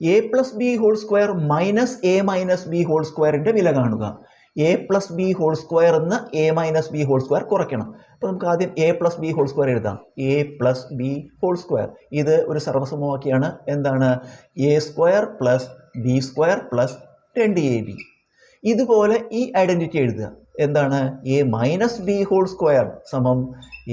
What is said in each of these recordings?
A plus B whole square minus A minus B whole സ്ക്വയറിന്റെ വില കാണുക. A plus B whole square എന്ന് A minus B whole square കുറയ്ക്കണം. അപ്പോൾ നമുക്ക് ആദ്യം A plus B whole square എഴുതാം. A plus B whole square ഇത് ഒരു സർവസമവാക്യമാണ്. എന്താണ്? A square plus B square plus രണ്ട് എ ബി ഇതുപോലെ ഈ ഐഡന്റിറ്റി എഴുതുക. എന്താണ്? A minus B whole square സമം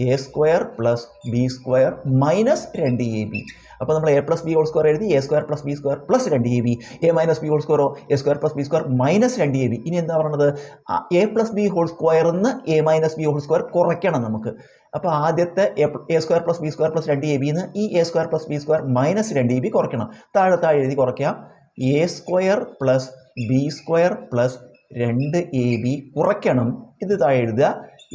A square plus B square minus രണ്ട് എ ബി അപ്പോൾ നമ്മൾ A plus B whole square എഴുതി A square plus B square plus രണ്ട് A B A minus B whole സ്ക്വയറോ A square plus B square minus രണ്ട് A B ഇനി എന്താ പറയുന്നത് A plus B whole സ്ക്വയറിൽ നിന്ന് A minus B whole square കുറയ്ക്കണം നമുക്ക് അപ്പോൾ ആദ്യത്തെ A square plus B square plus രണ്ട് എ ബിന്ന് ഈ A square plus B square minus രണ്ട് എ ബി കുറയ്ക്കണം താഴെ താഴെ എഴുതി കുറയ്ക്കാം A square plus B square plus രണ്ട് എ ബി കുറയ്ക്കണം ഇത് താഴെ എഴുതുക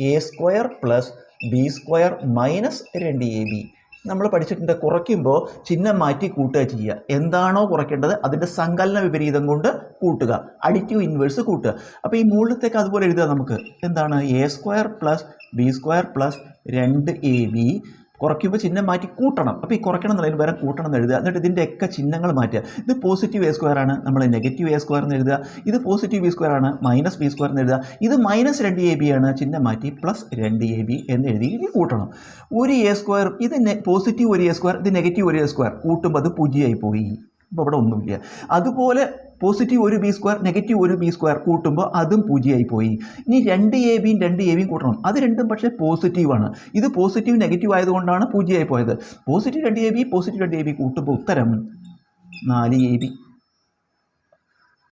A square plus B square minus രണ്ട് എ ബി നമ്മൾ പഠിച്ചിട്ടുണ്ട് കുറയ്ക്കുമ്പോൾ ചിഹ്നം മാറ്റി കൂട്ടുക ചെയ്യുക. എന്താണോ കുറയ്ക്കേണ്ടത് അതിന്റെ സങ്കലന വിപരീതം കൊണ്ട് കൂട്ടുക. അഡിറ്റീവ് ഇൻവേഴ്സ് കൂട്ടുക. അപ്പോൾ ഈ മുകളിലത്തേക്ക് അതുപോലെ എഴുതുക നമുക്ക്. എന്താണ്? A square plus B square plus രണ്ട് എ ബി കുറയ്ക്കുമ്പോൾ ചിഹ്നം മാറ്റി കൂട്ടണം. അപ്പോൾ ഈ കുറയ്ക്കണം എന്നുള്ളതിന് പകരം കൂട്ടണം എന്ന് എഴുതുക. എന്നിട്ട് ഇതിന്റെയൊക്കെ ചിഹ്നങ്ങൾ മാറ്റുക. ഇത് പോസിറ്റീവ് എ സ്ക്വയർ ആണ് നമ്മൾ നെഗറ്റീവ് എ സ്ക്വയർ എന്ന് എഴുതുക. ഇത് പോസിറ്റീവ് ബി സ്ക്വയർ ആണ് മൈനസ് ബി സ്ക്വയർ എന്ന് എഴുതുക. ഇത് മൈനസ് രണ്ട് എ ബി ആണ്. ചിഹ്നം മാറ്റി പ്ലസ് രണ്ട് എ ബി എന്ന് എഴുതി ഇനി കൂട്ടണം. ഒരു എ സ്ക്വയർ ഇത് പോസിറ്റീവ് ഒരു എ സ്ക്വയർ ഇത് നെഗറ്റീവ് ഒരു എ സ്ക്വയർ കൂട്ടുമ്പോൾ അത് പൂജ്യമായി പോയി. ഇപ്പോൾ ഇവിടെ ഒന്നുമില്ല അതുപോലെ പോസിറ്റീവ് ഒരു ബി സ്ക്വയർ നെഗറ്റീവ് ഒരു ബി സ്ക്വയർ കൂട്ടുമ്പോൾ അതും പൂജ്യമായി പോയി. ഇനി രണ്ട് എ ബിയും രണ്ട് എ ബിയും കൂട്ടണം. അത് രണ്ടും പക്ഷേ പോസിറ്റീവാണ് ഇത് പോസിറ്റീവ് നെഗറ്റീവ് ആയതുകൊണ്ടാണ് പൂജ്യമായി പോയത്. പോസിറ്റീവ് രണ്ട് എ ബി പോസിറ്റീവ് രണ്ട് എ ബി കൂട്ടുമ്പോൾ ഉത്തരം നാല് എ ബി